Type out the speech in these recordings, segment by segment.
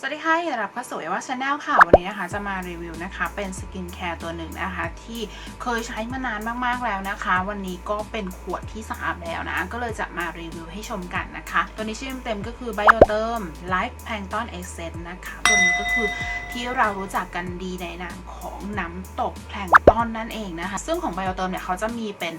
สวัสดีค่ะยินดีต้อนรับเข้าสู่เอว่าชาแนลค่ะ วันนี้นะคะจะมารีวิวนะคะ เป็นสกินแคร์ตัวหนึ่งนะคะ ที่เคยใช้มานานมากๆแล้วนะคะ วันนี้ก็เป็นขวดที่สะอามแล้วนะ ก็เลยจะมารีวิวให้ชมกันนะคะ ตัวนี้ชื่อเต็มก็คือ Bioterm Life Plankton Essence นะคะ ตัวนี้ก็คือที่เรารู้จักกันดีในนามของน้ำตกแพลงต้อนนั่นเองนะคะ ซึ่งของ Bioterm เนี่ยเขาจะมีเป็น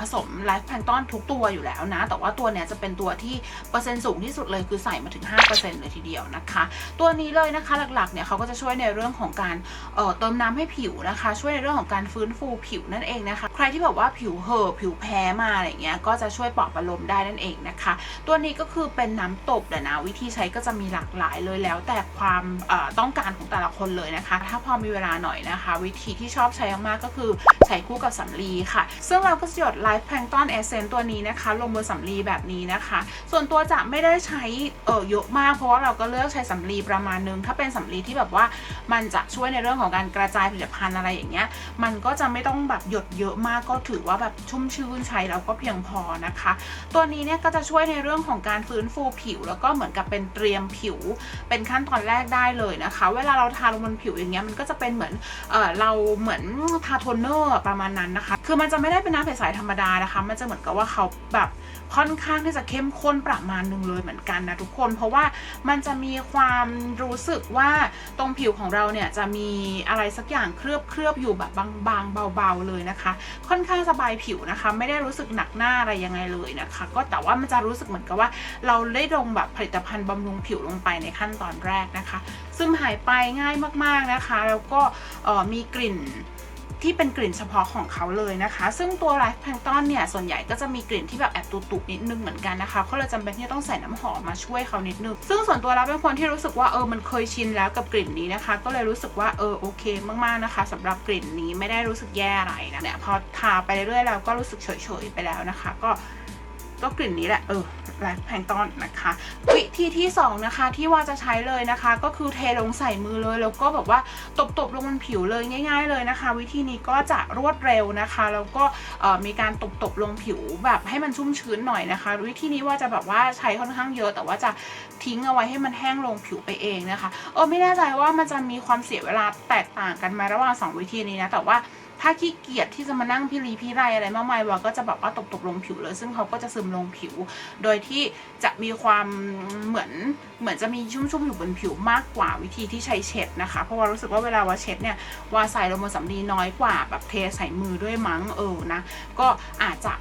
ผสม Life Plankton ทุกตัวอยู่แล้วนะ แต่ว่าตัวเนี้ยจะเป็นตัวที่เปอร์เซ็นต์สูงที่สุดเลยคือใส่มาถึง 5%เลยทีเดียวนะคะตัวนี้เลยนะคะหลักๆเนี่ยเขาก็จะช่วยในเรื่องของการเอ่อเติมน้ำให้ผิวนะคะ ช่วยในเรื่องของการฟื้นฟูผิวนั่นเองนะคะ ใครที่แบบว่าผิวเห่อะผิวแพ้มาอะไรเงี้ยก็จะช่วยปลอบประโลมได้นั่นเองนะคะ ตัวนี้ก็คือเป็นน้ำตบแต่นะวิธีใช้ก็จะมีหลากหลายเลยแล้ว แต่ความต้องการของแต่ละคนเลยนะคะ ถ้าพอมีเวลาหน่อยนะคะ วิธีที่ชอบใช้มากๆก็คือใช้คู่กับสำลีค่ะ ซึ่งเราก็จะหยด Life Plankton Essence ตัวนี้นะคะ ลงบนสำลีแบบนี้นะคะ ส่วนตัวจะไม่ได้ใช้เออเยอะมากเพราะว่าเราก็เลือกใช้สำลีประมาณนึง ถ้าเป็นสำลีที่แบบว่ามันจะช่วยในเรื่องของการกระจายผลิตภัณฑ์อะไรอย่างเงี้ย มันก็จะไม่ต้องแบบหยดเยอะมากก็ถือว่าแบบชุ่มชื่นใช้แล้วก็เพียงพอนะคะ ตัวนี้เนี่ยก็จะช่วยในเรื่องของการฟื้นฟูผิว แล้วก็เหมือนกับเป็นเตรียมผิว เป็นขั้นตอนแรกได้เลยนะคะ เวลาเราทาลงบนผิวอย่างเงี้ยมันก็จะเป็นเหมือนเออเราเหมือนทาโทนเนอร์ประมาณนั้นนะคะ คือมันจะไม่ได้เป็นน้ำใสๆธรรมดานะคะ มันจะเหมือนกับว่าเขาแบบค่อนข้างที่จะเข้มข้นประมาณหนึ่งเลยเหมือนกันนะทุกคน เพราะว่ามันจะมีความรู้สึกว่าตรงผิวของเราเนี่ยจะมีอะไรสักอย่างเคลือบเคลือบอยู่แบบบางๆเบาๆเลยนะคะ ค่อนข้างสบายผิวนะคะ ไม่ได้รู้สึกหนักหน้าอะไรยังไงเลยนะคะ ก็แต่ว่ามันจะรู้สึกเหมือนกับว่า เราได้ลงแบบผลิตภัณฑ์บำรุงผิวลงไปในขั้นตอนแรกนะคะ ซึ่งหายไปง่ายมากๆนะคะ แล้วก็ออมีกลิ่น ที่เป็นกลิ่นเฉพาะของเขาเลยนะคะ ซึ่งตัวไลฟ์แพลงต้อนเนี่ยส่วนใหญ่ก็จะมีกลิ่นที่แบบแอบตุบๆนิดนึงเหมือนกันนะคะเขาเลยจำเป็นที่จะต้องใส่น้ำหอมมาช่วยเขานิดนึง ซึ่งส่วนตัวเราเป็นคนที่รู้สึกว่าเออมันเคยชินแล้วกับกลิ่นนี้นะคะ ก็เลยรู้สึกว่าเออโอเคมากๆนะคะสำหรับกลิ่นนี้ไม่ได้รู้สึกแย่อะไรนะเนี่ยพอทาไปเรื่อยๆแล้วก็รู้สึกเฉยๆไปแล้วนะคะ ก็ ก็กลิ่นนี้แหละ เออไลฟ์แพงต้อนนะคะ วิธีที่สองนะคะ ที่ว่าจะใช้เลยนะคะ ก็คือเทลงใส่มือเลย แล้วก็แบบว่าตบๆลงบนผิวเลยง่าย ๆ เลยนะคะ วิธีนี้ก็จะรวดเร็วนะคะ แล้วก็มีการตบๆลงผิวแบบให้มันชุ่มชื้นหน่อยนะคะ วิธีนี้ว่าจะแบบว่าใช้ค่อนข้างเยอะ แต่ว่าจะทิ้งเอาไว้ให้มันแห้งลงผิวไปเองนะคะเออไม่แน่ใจว่ามันจะมีความเสียเวลาแตกต่างกันไหมระหว่างสองวิธีนี้นะแต่ว่า ถ้าขี้เกียจที่จะมานั่งพิรีพิไรอะไรมากมายวาก็จะแบบว่าตบๆลงผิวเลย ซึ่งเขาก็จะซึมลงผิว โดยที่จะมีความเหมือนเหมือนจะมีชุ่มๆอยู่บนผิวมากกว่าวิธีที่ใช้เช็ดนะคะ เพราะว่ารู้สึกว่าเวลาว่าเช็ดเนี่ยวาใส่ลงบนสำลีน้อยกว่าแบบเทใส่มือด้วยมั้งเออนะก็อาจจะ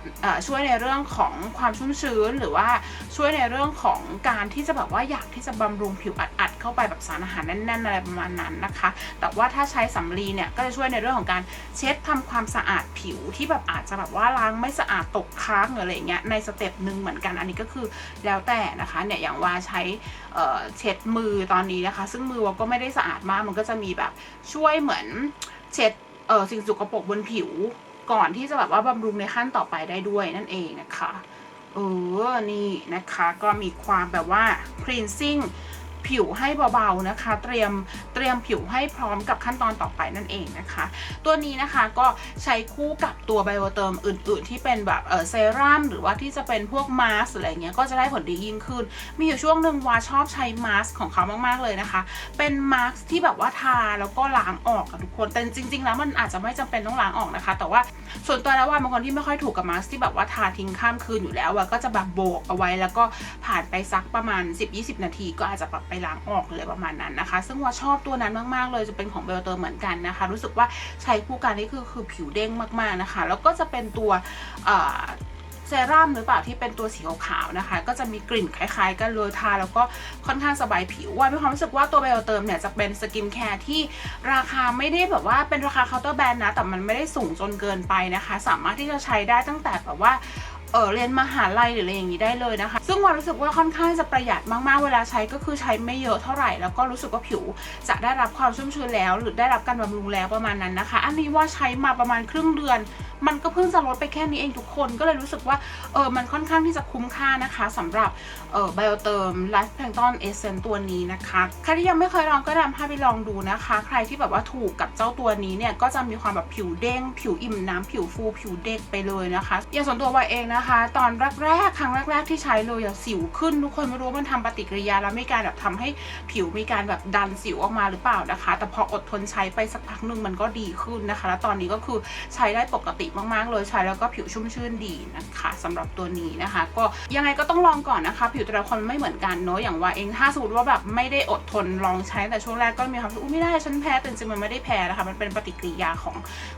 ช่วยในเรื่องของความชุ่มชื้นหรือว่าช่วยในเรื่องของการที่จะแบบว่าอยากที่จะบำรุงผิวอัดๆเข้าไปแบบสารอาหารแน่นๆอะไรประมาณนั้นนะคะ แต่ว่าถ้าใช้สำลีเนี่ยก็จะช่วยในเรื่องของการเช็ด็ดทำความสะอาดผิวที่แบบอาจจะแบบว่าล้างไม่สะอาดตกค้างหรืออะไรเงี้ยในสเต็ปหนึ่งเหมือนกันอันนี้ก็คือแล้วแต่นะคะเนี่ยอย่างว่าใช้เเช็ดมือตอนนี้นะคะ ซึ่งมือวาก็ไม่ได้สะอาดมากมันก็จะมีแบบช่วยเหมือนเช็ดสิ่งสกปรกบนผิวก่อนที่จะแบบว่าบำรุงในขั้นต่อไปได้ด้วยนั่นเองนะคะเออนี่นะคะก็มีความแบบว่า cleansing ผิวให้เบาๆนะคะ เตรียมเตรียมผิวให้พร้อมกับขั้นตอนต่อไปนั่นเองนะคะ ตัวนี้นะคะก็ใช้คู่กับตัวไบโอเติมอื่น ๆ ที่เป็นแบบเออเซรั่มหรือว่าที่จะเป็นพวกมาสอะไรเงี้ยก็จะได้ผลดียิ่งขึ้น มีอยู่ช่วงหนึ่งว่าชอบใช้มาสของเขามากๆเลยนะคะ เป็นมาสที่แบบว่าทาแล้วก็ล้างออกอะทุกคนแต่จริง ๆ แล้วมันอาจจะไม่จำเป็นต้องล้างออกนะคะ แต่ว่าส่วนตัวแล้วว่าบางคนที่ไม่ค่อยถูกกับมาสที่แบบว่าทาทิ้งข้ามคืนอยู่แล้วอะก็จะแบบโบกเอาไว้แล้วก็ผ่านไปสักประมาณ 10-20 นาทีก็อาจจะแบบไปล้างออกเลยประมาณนั้นนะคะ ซึ่งว่าชอบตัวนั้นมากๆเลยจะเป็นของเบลเตอร์เหมือนกันนะคะ รู้สึกว่าใช้คู่กันนี่คือคือผิวเด้งมากๆนะคะ แล้วก็จะเป็นตัวเซรั่มหรือเปล่าที่เป็นตัวสีขาวๆนะคะ ก็จะมีกลิ่นคล้ายๆ กันเลยทาแล้วก็ค่อนข้างสบายผิวว่ามีความรู้สึกว่าตัวไบโอเติมเนี่ยจะเป็นสกินแคร์ที่ราคาไม่ได้แบบว่าเป็นราคาเคาน์เตอร์แบรนด์นะ แต่มันไม่ได้สูงจนเกินไปนะคะ สามารถที่จะใช้ได้ตั้งแต่แบบว่า เออเรียนมหาลัยหรืออะไรอย่างนี้ได้เลยนะคะ ซึ่งวารู้สึกว่าค่อนข้างจะประหยัดมากๆ เวลาใช้ก็คือใช้ไม่เยอะเท่าไหร่ แล้วก็รู้สึกว่าผิวจะได้รับความชุ่มชื้นแล้ว หรือได้รับการบำรุงแล้วประมาณนั้นนะคะ อันนี้ว่าใช้มาประมาณครึ่งเดือน มันก็เพิ่งจะลดไปแค่นี้เองทุกคนก็เลยรู้สึกว่าเออมันค่อนข้างที่จะคุ้มค่านะคะสำหรับเออไบโอเติมไลฟ์แพลงต้นเอเซนตัวนี้นะคะใครที่ยังไม่เคยลองก็แนะนำให้ไปลองดูนะคะ ใครที่แบบว่าถูกกับเจ้าตัวนี้เนี่ยก็จะมีความแบบผิวเด้ง ผิวอิ่มน้ำผิวฟูผิวเด็กไปเลยนะคะอย่างส่วนตัววายเองนะคะ ตอนแรกๆครั้งแรก ๆที่ใช้เลยอะสิวขึ้นทุกคนไม่รู้มันทำปฏิกิริยาแล้วมีการแบบทำให้ผิวมีการแบบดันสิวออกมาหรือเปล่านะคะ แต่พออดทนใช้ไปสักพักหนึ่งมันก็ดีขึ้นนะคะ แล้วตอนนี้ก็คือใช้ได้ปกติมากๆเลยใช้แล้วก็ผิวชุ่มชื่นดีนะคะสำหรับตัวนี้นะคะ ก็ยังไงก็ต้องลองก่อนนะคะ ผิวแต่ละคนไม่เหมือนกันเนอะอย่างว่าเองถ้าสมมติว่าแบบไม่ได้อดทนลองใช้แต่ช่วงแรกก็มีความรู้สึกไม่ได้ฉันแพ้แต่จริงๆมันไม่ได้แพ้นะคะมันเป็นปฏิกิริยาของ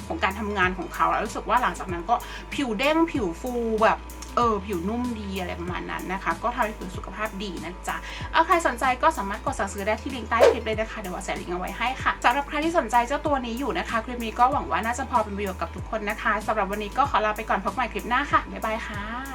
ของการทำงานของเขาแล้วรู้สึกว่าหลังจากนั้นก็ผิวเด้งผิวฟูแบบ เออผิวนุ่มดีอะไรประมาณนั้นนะคะ ก็ทำให้ผิวสุขภาพดีนะจ๊ะเอาใครสนใจก็สามารถกดสั่งซื้อได้ที่ลิงก์ใต้คลิปเลยนะคะเดี๋ยวว่าใส่ลิงก์เอาไว้ให้ค่ะสำหรับใครที่สนใจเจ้าตัวนี้อยู่นะคะ คลิปนี้ก็หวังว่าน่าจะพอเป็นประโยชน์กับทุกคนนะคะสำหรับวันนี้ก็ขอลาไปก่อนพบใหม่คลิปหน้าค่ะบ๊ายบายค่ะ